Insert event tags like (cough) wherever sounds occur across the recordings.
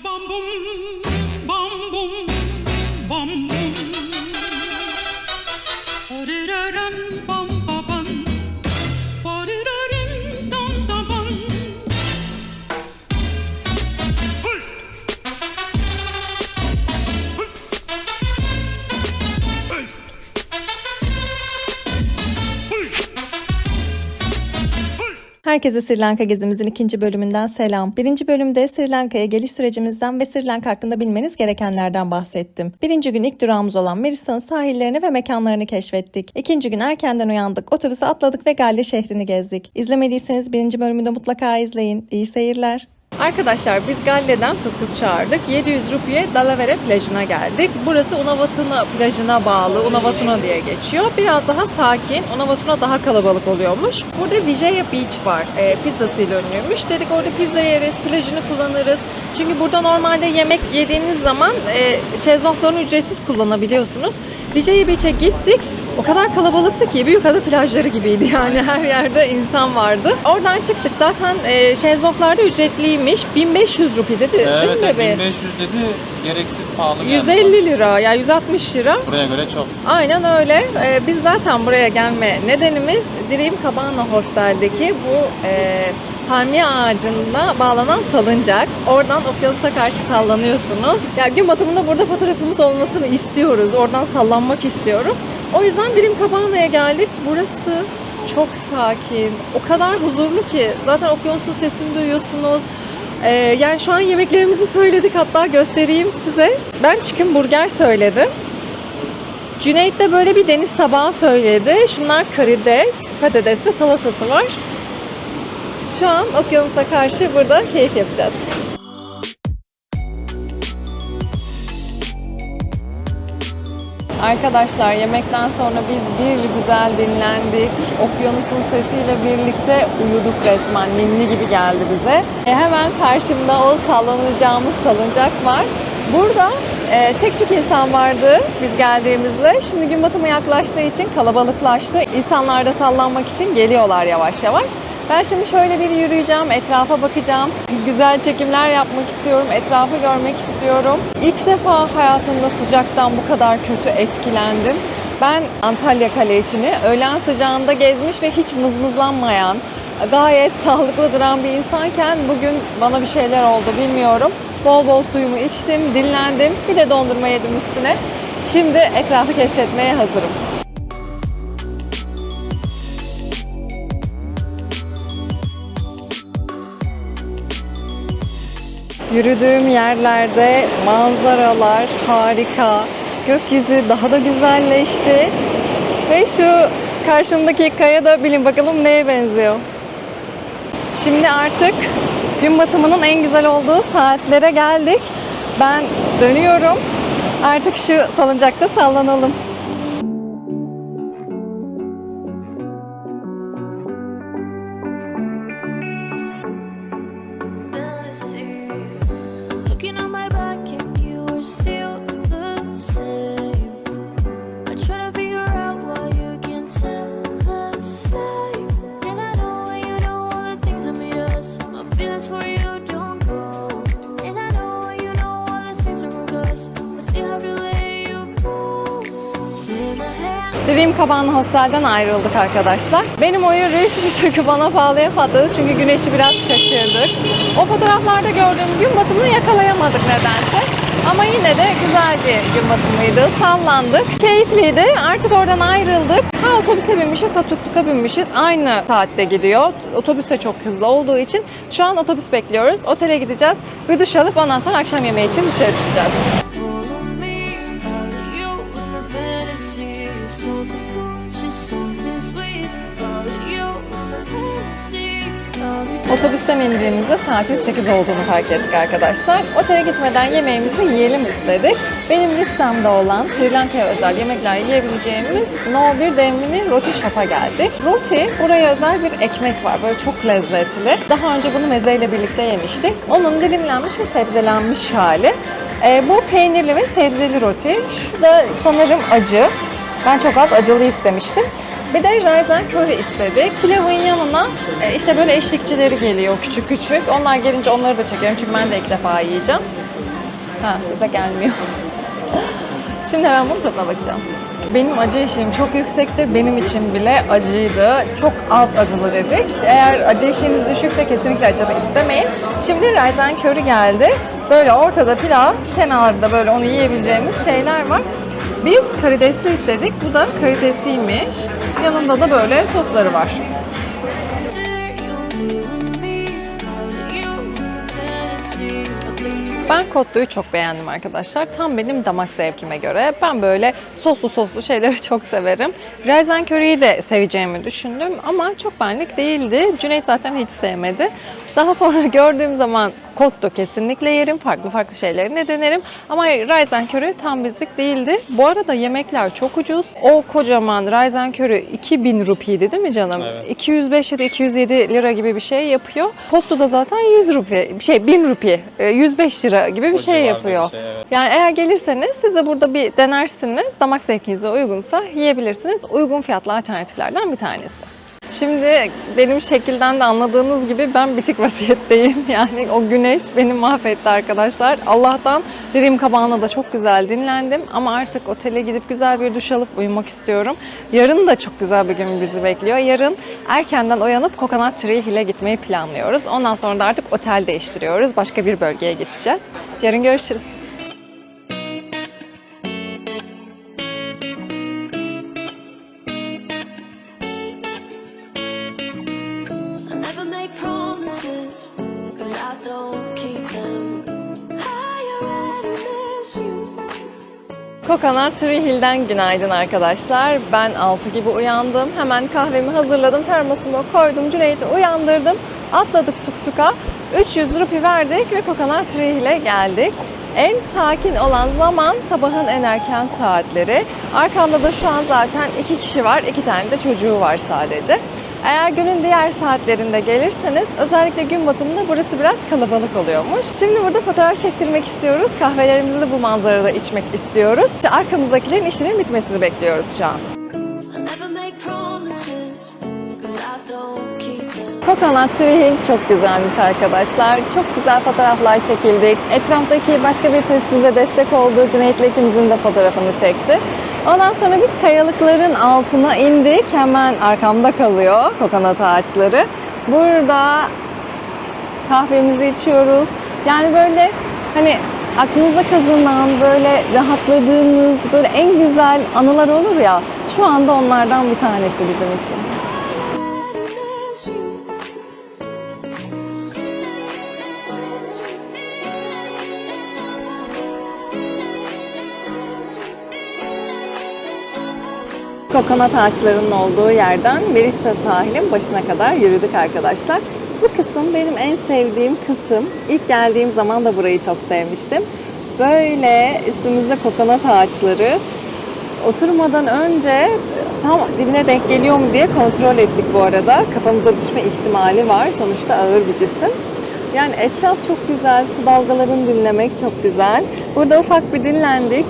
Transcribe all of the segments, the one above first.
bam bum, Herkese Sri Lanka gezimizin ikinci bölümünden selam. Birinci bölümde Sri Lanka'ya geliş sürecimizden ve Sri Lanka hakkında bilmeniz gerekenlerden bahsettim. Birinci gün ilk durağımız olan Merisa'nın sahillerini ve mekanlarını keşfettik. İkinci gün erkenden uyandık, otobüse atladık ve Galle şehrini gezdik. İzlemediyseniz birinci bölümü de mutlaka izleyin. İyi seyirler. Arkadaşlar biz Galle'den tuk tuk çağırdık. 700 rupiye Dalavere plajına geldik. Burası Unavatuna plajına bağlı. Unavatuna diye geçiyor. Biraz daha sakin. Unavatuna daha kalabalık oluyormuş. Burada Vijaya Beach var. E, pizzasıyla ünlüymüş. Dedik orada pizza yeriz, plajını kullanırız. Çünkü burada normalde yemek yediğiniz zaman e, şezlonglarını ücretsiz kullanabiliyorsunuz. Vijaya Beach'e gittik. O kadar kalabalıktı ki büyükada plajları gibiydi yani her yerde insan vardı. Oradan çıktık zaten e, şezlonglarda ücretliymiş. 1500 rupi dedi değil Evet, mi evet bebeğim? 1500 dedi. Gereksiz pahalı geldi. 150 lira ya 160 lira. Buraya göre çok. Aynen öyle. Ee, biz zaten buraya gelme nedenimiz Dream Cabana Hostel'deki bu e, palmiye ağacına bağlanan salıncak. Oradan okyanusa karşı sallanıyorsunuz. Ya gün batımında burada fotoğrafımız olmasını istiyoruz. Oradan sallanmak istiyorum. O yüzden Dream Cabana'ya geldik. Burası çok sakin. O kadar huzurlu ki. Zaten okyanusun sesini duyuyorsunuz. Ee, yani şu an yemeklerimizi söyledik hatta göstereyim size. Ben chicken burger söyledim. Cüneyt de böyle bir deniz tabağı söyledi. Şunlar karides, patates ve salatası var. Şu an okyanusa karşı burada keyif yapacağız. Arkadaşlar yemekten sonra biz bir güzel dinlendik. Okyanusun sesiyle birlikte uyuduk resmen. Ninni gibi geldi bize. E, hemen karşımda o sallanacağımız salıncak var. Burada e, tek tük insan vardı biz geldiğimizde. Şimdi gün batımı yaklaştığı için kalabalıklaştı. İnsanlar da sallanmak için geliyorlar yavaş yavaş. Ben şimdi şöyle bir yürüyeceğim, etrafa bakacağım. Güzel çekimler yapmak istiyorum, etrafı görmek istiyorum. İlk defa hayatımda sıcaktan bu kadar kötü etkilendim. Ben Antalya Kale içini öğlen sıcağında gezmiş ve hiç mızmızlanmayan, gayet sağlıklı duran bir insanken bugün bana bir şeyler oldu bilmiyorum. Bol bol suyumu içtim, dinlendim. Bir de dondurma yedim üstüne. Şimdi etrafı keşfetmeye hazırım. Yürüdüğüm yerlerde manzaralar harika. Gökyüzü daha da güzelleşti. Ve şu karşımdaki kaya da bilin bakalım neye benziyor. Şimdi artık gün batımının en güzel olduğu saatlere geldik. Ben dönüyorum. Artık şu salıncakta sallanalım. Dream Cabana Hostel'den ayrıldık arkadaşlar. Benim o yürüyüş bir tık bana pahalıya patladı çünkü güneşi biraz kaçırdık. O fotoğraflarda gördüğüm gün batımını yakalayamadık nedense. Ama yine de güzel bir gün batımıydı. Sallandık. Keyifliydi. Artık oradan ayrıldık. Ha otobüse binmişiz, ha tuktuka binmişiz. Aynı saatte gidiyor. Otobüs de çok hızlı olduğu için şu an otobüs bekliyoruz. Otele gideceğiz. Bir duş alıp ondan sonra akşam yemeği için dışarı çıkacağız. Otobüsten indiğimizde saatin 8 olduğunu fark ettik arkadaşlar. Otele gitmeden yemeğimizi yiyelim istedik. Benim listemde olan Sri Lanka'ya özel yemekler yiyebileceğimiz No 1 demli roti shop'a geldik. Roti buraya özel bir ekmek var. Böyle çok lezzetli. Daha önce bunu mezeyle birlikte yemiştik. Onun dilimlenmiş ve sebzelenmiş hali. Ee, bu peynirli ve sebzeli roti. Şu da sanırım acı. Ben çok az acılı istemiştim. Bir de and curry istedik. Pilavın yanına e, işte böyle eşlikçileri geliyor küçük küçük. Onlar gelince onları da çekerim çünkü ben de ilk defa yiyeceğim. Ha bize gelmiyor. (laughs) Şimdi hemen bunun tadına bakacağım. Benim acı eşiğim çok yüksektir. Benim için bile acıydı. Çok az acılı dedik. Eğer acı eşiğiniz düşükse kesinlikle acılı istemeyin. Şimdi Ryzen Curry geldi. Böyle ortada pilav, kenarda böyle onu yiyebileceğimiz şeyler var. Biz karidesli istedik. Bu da karidesiymiş. Yanında da böyle sosları var. Ben kotluyu çok beğendim arkadaşlar. Tam benim damak zevkime göre. Ben böyle soslu soslu şeyleri (laughs) çok severim. Ryzen Curry'yi de seveceğimi düşündüm ama çok benlik değildi. Cüneyt zaten hiç sevmedi. Daha sonra (laughs) gördüğüm zaman kotlu kesinlikle yerim. Farklı farklı şeylerini de denerim. Ama Ryzen Curry tam bizlik değildi. Bu arada yemekler çok ucuz. O kocaman Ryzen Curry 2000 rupiydi değil mi canım? Evet. 205 ya da 207 lira gibi bir şey yapıyor. Kotlu da zaten 100 rupi, şey 1000 rupi, e, 105 lira gibi bir O şey yapıyor. bir şey, evet. Yani eğer gelirseniz siz de burada bir denersiniz. Damak zevkinize uygunsa yiyebilirsiniz. Uygun fiyatlı alternatiflerden bir tanesi. Şimdi benim şekilden de anladığınız gibi ben bitik (laughs) vaziyetteyim. Yani o güneş beni mahvetti arkadaşlar. Allah'tan Dirim Kabağı'na da çok güzel dinlendim. Ama artık otele gidip güzel bir duş alıp uyumak istiyorum. Yarın da çok güzel bir gün bizi bekliyor. Yarın erkenden uyanıp Coconut Tree Hill'e gitmeyi planlıyoruz. Ondan sonra da artık otel değiştiriyoruz. Başka bir bölgeye geçeceğiz. Yarın görüşürüz. Coconut Tree günaydın arkadaşlar. Ben 6 gibi uyandım. Hemen kahvemi hazırladım. Termosumu koydum. Cüneyt'i uyandırdım. Atladık tuktuka. 300 rupi verdik ve Coconut Tree geldik. En sakin olan zaman sabahın en erken saatleri. Arkamda da şu an zaten iki kişi var. iki tane de çocuğu var sadece. Eğer günün diğer saatlerinde gelirseniz özellikle gün batımında burası biraz kalabalık oluyormuş. Şimdi burada fotoğraf çektirmek istiyoruz. Kahvelerimizi de bu manzarada içmek istiyoruz. İşte arkamızdakilerin işinin bitmesini bekliyoruz şu an. Coconut Tree çok güzelmiş arkadaşlar. Çok güzel fotoğraflar çekildik. Etraftaki başka bir turist bize destek oldu. Cüneyt'le ikimizin de fotoğrafını çekti. Ondan sonra biz kayalıkların altına indik. Hemen arkamda kalıyor kokonat ağaçları. Burada kahvemizi içiyoruz. Yani böyle hani aklınıza kazınan böyle rahatladığınız böyle en güzel anılar olur ya. Şu anda onlardan bir tanesi bizim için. Kokonat ağaçlarının olduğu yerden Merissa sahilin başına kadar yürüdük arkadaşlar. Bu kısım benim en sevdiğim kısım. İlk geldiğim zaman da burayı çok sevmiştim. Böyle üstümüzde kokonat ağaçları. Oturmadan önce tam dibine denk geliyor mu diye kontrol ettik bu arada. Kafamıza düşme ihtimali var. Sonuçta ağır bir cisim. Yani etraf çok güzel, su dalgalarını dinlemek çok güzel. Burada ufak bir dinlendik.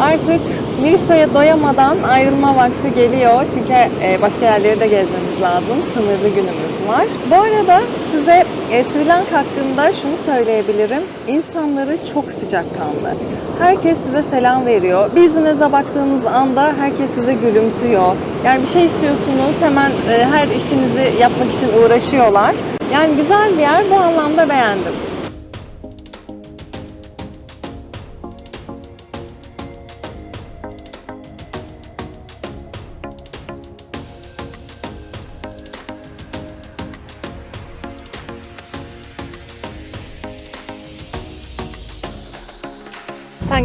Artık Mirsa'ya doyamadan ayrılma vakti geliyor. Çünkü e, başka yerleri de gezmemiz lazım. Sınırlı günümüz var. Bu arada size e, Sri Lanka hakkında şunu söyleyebilirim. İnsanları çok sıcakkanlı. Herkes size selam veriyor. Bir yüzünüze baktığınız anda herkes size gülümsüyor. Yani bir şey istiyorsunuz hemen e, her işinizi yapmak için uğraşıyorlar. Yani güzel bir yer bu anlamda beğendim.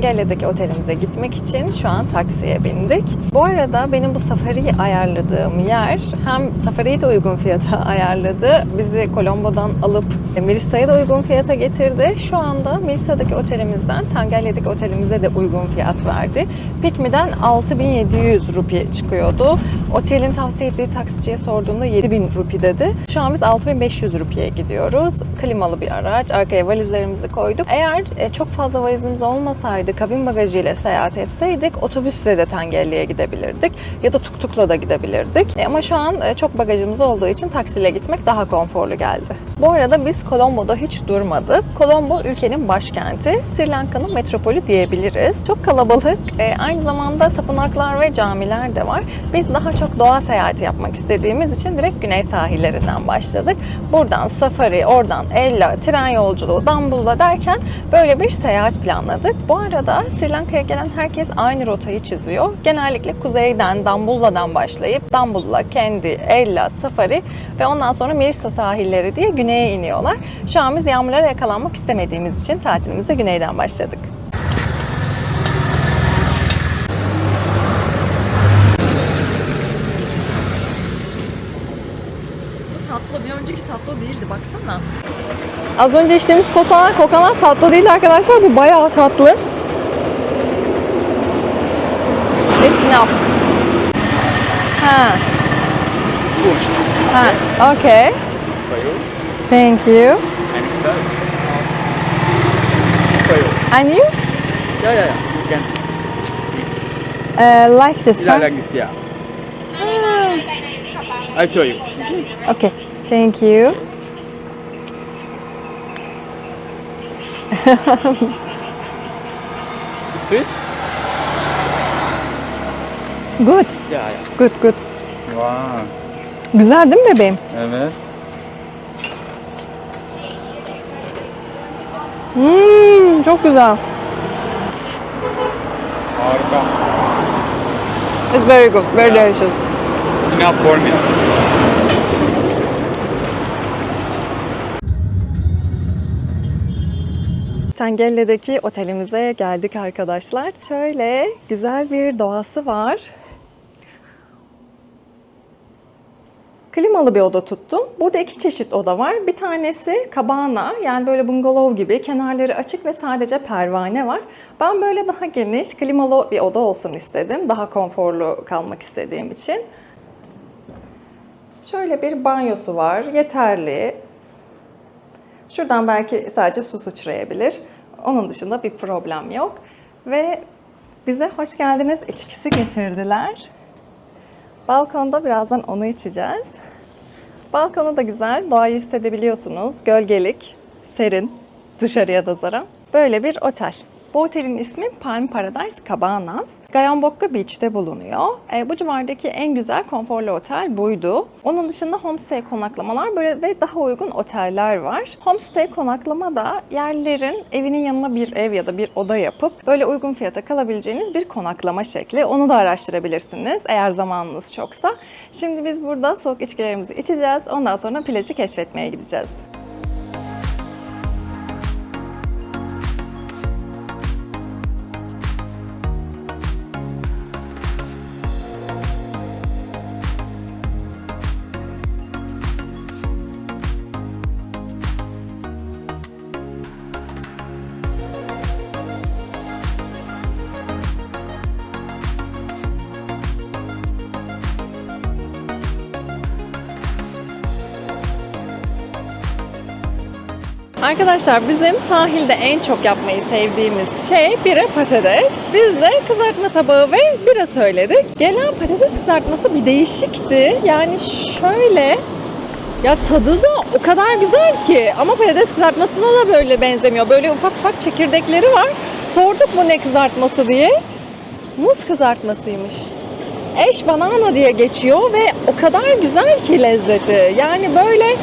Tangelya'daki otelimize gitmek için şu an taksiye bindik. Bu arada benim bu safariyi ayarladığım yer hem safariyi de uygun fiyata (laughs) ayarladı. Bizi Colombo'dan alıp Merissa'ya da uygun fiyata getirdi. Şu anda Merissa'daki otelimizden Tangelya'daki otelimize de uygun fiyat verdi. Pikmi'den 6700 rupi çıkıyordu. Otelin tavsiye ettiği taksiciye sorduğumda 7000 rupi dedi. Şu an biz 6500 rupiye gidiyoruz. Klimalı bir araç. Arkaya valizlerimizi koyduk. Eğer e, çok fazla valizimiz olmasaydı, kabin bagajıyla seyahat etseydik otobüsle de Tangelya'ya gidebilirdik. Ya da tuktukla da gidebilirdik. E, ama şu an e, çok bagajımız olduğu için taksiyle gitmek daha konforlu geldi. Bu arada biz Colombo'da hiç durmadık. Colombo ülkenin başkenti. Sri Lanka'nın metropolü diyebiliriz. Çok kalabalık. Ee, aynı zamanda tapınaklar ve camiler de var. Biz daha çok doğa seyahati yapmak istediğimiz için direkt güney sahillerinden başladık. Buradan safari, oradan Ella, tren yolculuğu, Dambulla derken böyle bir seyahat planladık. Bu arada Sri Lanka'ya gelen herkes aynı rotayı çiziyor. Genellikle kuzeyden, Dambulla'dan başlayıp Dambulla, Kendi, Ella, Safari ve ondan sonra Mirsa sahilleri diye güneye iniyorlar. Şu an biz yağmurlara yakalanmak istemediğimiz için tatilimize güneyden başladık. Bu tatlı, bir önceki tatlı değildi baksana. Az önce içtiğimiz kokonat, kokonat tatlı değil arkadaşlar. Bu bayağı tatlı. Hepsini al. Ha. Ha, okay. Thank you. And you? Yeah, yeah, yeah. You can. Uh, like this Yeah, one? like this, yeah. I'll show you. Okay. Thank you. (laughs) Sweet? Good. Yeah, yeah. Good, good. Wow. Güzel değil mi bebeğim? Evet. Hmm, çok güzel. Harika. It's very good, very Yeah. delicious. Enough for me. Tengelle'deki otelimize geldik arkadaşlar. Şöyle güzel bir doğası var. Klimalı bir oda tuttum. Burada iki çeşit oda var. Bir tanesi kabana yani böyle bungalov gibi kenarları açık ve sadece pervane var. Ben böyle daha geniş klimalı bir oda olsun istedim. Daha konforlu kalmak istediğim için. Şöyle bir banyosu var. Yeterli. Şuradan belki sadece su sıçrayabilir. Onun dışında bir problem yok. Ve bize hoş geldiniz içkisi getirdiler. Balkonda birazdan onu içeceğiz. Balkonu da güzel. Doğayı hissedebiliyorsunuz. Gölgelik, serin, dışarıya nazaran. Böyle bir otel. Bu otelin ismi Palm Paradise Cabanas. Gayambokka Beach'te bulunuyor. E, bu civardaki en güzel konforlu otel buydu. Onun dışında homestay konaklamalar böyle ve daha uygun oteller var. Homestay konaklama da yerlerin evinin yanına bir ev ya da bir oda yapıp böyle uygun fiyata kalabileceğiniz bir konaklama şekli. Onu da araştırabilirsiniz eğer zamanınız çoksa. Şimdi biz burada soğuk içkilerimizi içeceğiz. Ondan sonra plajı keşfetmeye gideceğiz. Arkadaşlar bizim sahilde en çok yapmayı sevdiğimiz şey bira patates. Biz de kızartma tabağı ve bira söyledik. Gelen patates kızartması bir değişikti. Yani şöyle ya tadı da o kadar güzel ki ama patates kızartmasına da böyle benzemiyor. Böyle ufak ufak çekirdekleri var. Sorduk bu ne kızartması diye. Muz kızartmasıymış. Eş banana diye geçiyor ve o kadar güzel ki lezzeti. Yani böyle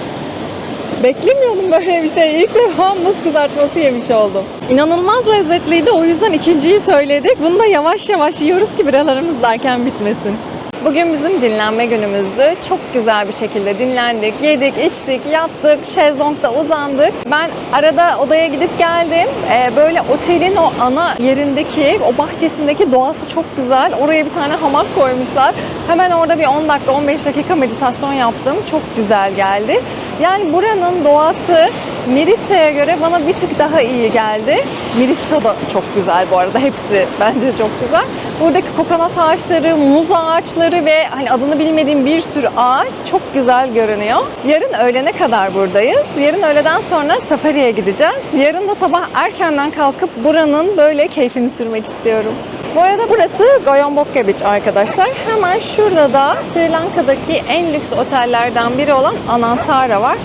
Beklemiyordum böyle bir şey. İlk defa muz kızartması yemiş oldum. İnanılmaz lezzetliydi. O yüzden ikinciyi söyledik. Bunu da yavaş yavaş yiyoruz ki biralarımız derken bitmesin. Bugün bizim dinlenme günümüzdü. Çok güzel bir şekilde dinlendik, yedik, içtik, yattık, şezlongda uzandık. Ben arada odaya gidip geldim. Ee, böyle otelin o ana yerindeki, o bahçesindeki doğası çok güzel. Oraya bir tane hamak koymuşlar. Hemen orada bir 10 dakika, 15 dakika meditasyon yaptım. Çok güzel geldi. Yani buranın doğası Mirisa'ya göre bana bir tık daha iyi geldi. Mirisa da çok güzel bu arada. Hepsi bence çok güzel. Buradaki kokonat ağaçları, muz ağaçları ve hani adını bilmediğim bir sürü ağaç çok güzel görünüyor. Yarın öğlene kadar buradayız. Yarın öğleden sonra safariye gideceğiz. Yarın da sabah erkenden kalkıp buranın böyle keyfini sürmek istiyorum. Bu arada burası Goyonbokka Beach arkadaşlar. Hemen şurada da Sri Lanka'daki en lüks otellerden biri olan Anantara var.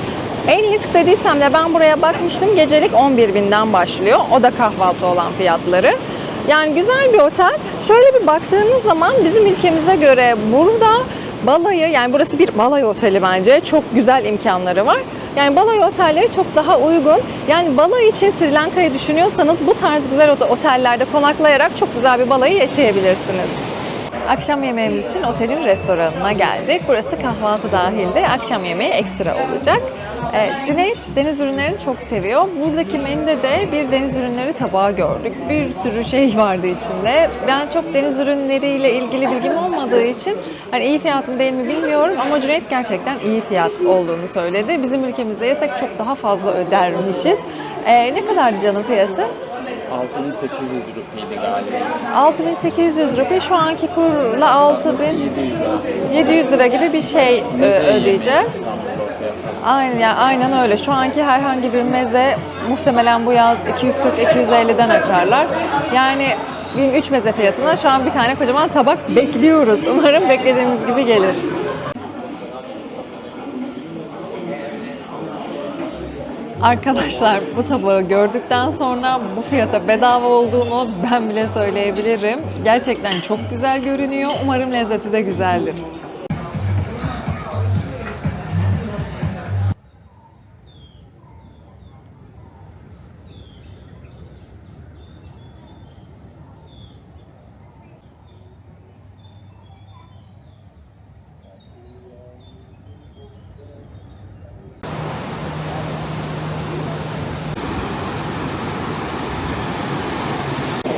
En lüks dediysem de ben buraya bakmıştım. Gecelik 11 binden başlıyor. O da kahvaltı olan fiyatları. Yani güzel bir otel. Şöyle bir baktığınız zaman bizim ülkemize göre burada balayı yani burası bir balayı oteli bence. Çok güzel imkanları var. Yani balayı otelleri çok daha uygun. Yani balayı için Sri Lanka'yı düşünüyorsanız bu tarz güzel ot- otellerde konaklayarak çok güzel bir balayı yaşayabilirsiniz. Akşam yemeğimiz için otelin restoranına geldik. Burası kahvaltı dahilde, akşam yemeği ekstra olacak. Ee, Cüneyt deniz ürünlerini çok seviyor. Buradaki menüde de bir deniz ürünleri tabağı gördük. Bir sürü şey vardı içinde. Ben çok deniz ürünleriyle ilgili bilgim olmadığı için hani iyi fiyat mı değil mi bilmiyorum ama Cüneyt gerçekten iyi fiyat olduğunu söyledi. Bizim ülkemizde yesek çok daha fazla ödermişiz. Ee, ne kadar canım fiyatı? 6800 rupiydi galiba. 6800 rupi şu anki kurla 6700 700 lira. lira gibi bir şey e, ödeyeceğiz. Aynen ya aynen öyle. Şu anki herhangi bir meze muhtemelen bu yaz 240-250'den açarlar. Yani bir üç meze fiyatına şu an bir tane kocaman tabak bekliyoruz. Umarım beklediğimiz gibi gelir. Arkadaşlar bu tabağı gördükten sonra bu fiyata bedava olduğunu ben bile söyleyebilirim. Gerçekten çok güzel görünüyor. Umarım lezzeti de güzeldir.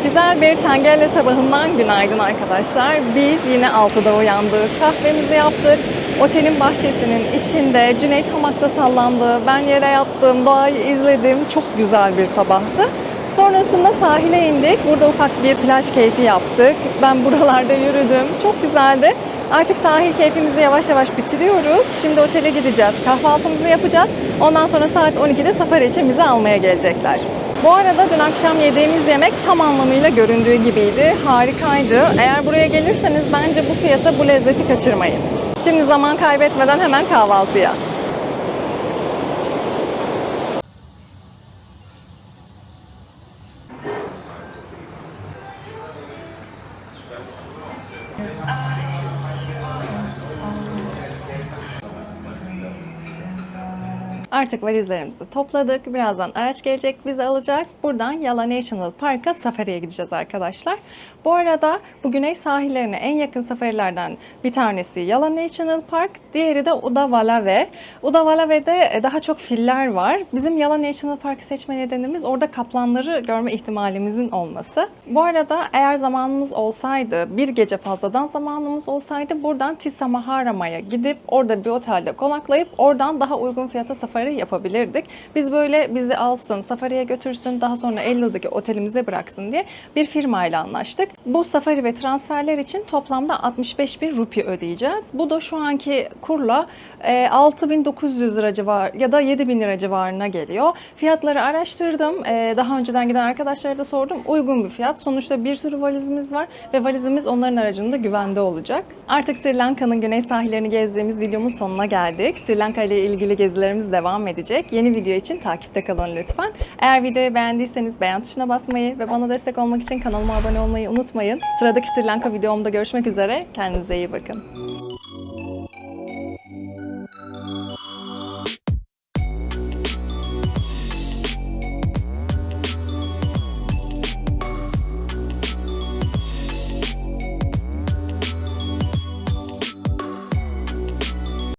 Güzel bir tangelle sabahından günaydın arkadaşlar. Biz yine 6'da uyandık. Kahvemizi yaptık. Otelin bahçesinin içinde Cüneyt hamakta sallandı. Ben yere yattım, doğayı izledim. Çok güzel bir sabahtı. Sonrasında sahile indik. Burada ufak bir plaj keyfi yaptık. Ben buralarda yürüdüm. Çok güzeldi. Artık sahil keyfimizi yavaş yavaş bitiriyoruz. Şimdi otele gideceğiz. Kahvaltımızı yapacağız. Ondan sonra saat 12'de safari için bizi almaya gelecekler. Bu arada dün akşam yediğimiz yemek tam anlamıyla göründüğü gibiydi. Harikaydı. Eğer buraya gelirseniz bence bu fiyata bu lezzeti kaçırmayın. Şimdi zaman kaybetmeden hemen kahvaltıya. Artık valizlerimizi topladık. Birazdan araç gelecek, bizi alacak. Buradan Yala National Park'a safariye gideceğiz arkadaşlar. Bu arada bu güney sahillerine en yakın safarilerden bir tanesi Yala National Park, diğeri de Udavalave. Udavalave'de daha çok filler var. Bizim Yala National Park'ı seçme nedenimiz orada kaplanları görme ihtimalimizin olması. Bu arada eğer zamanımız olsaydı, bir gece fazladan zamanımız olsaydı buradan Tissa Maharama'ya gidip orada bir otelde konaklayıp oradan daha uygun fiyata safari yapabilirdik. Biz böyle bizi alsın, safariye götürsün, daha sonra Elli'deki otelimize bıraksın diye bir firmayla anlaştık. Bu safari ve transferler için toplamda 65 bin rupi ödeyeceğiz. Bu da şu anki kurla e, 6900 lira civar ya da 7000 lira civarına geliyor. Fiyatları araştırdım. E, daha önceden giden arkadaşlara da sordum. Uygun bir fiyat. Sonuçta bir sürü valizimiz var ve valizimiz onların aracında güvende olacak. Artık Sri Lanka'nın güney sahillerini gezdiğimiz videomun sonuna geldik. Sri Lanka ile ilgili gezilerimiz devam edecek. Yeni video için takipte kalın lütfen. Eğer videoyu beğendiyseniz beğen tuşuna basmayı ve bana destek olmak için kanalıma abone olmayı unutmayın. Sıradaki Sri Lanka videomda görüşmek üzere. Kendinize iyi bakın.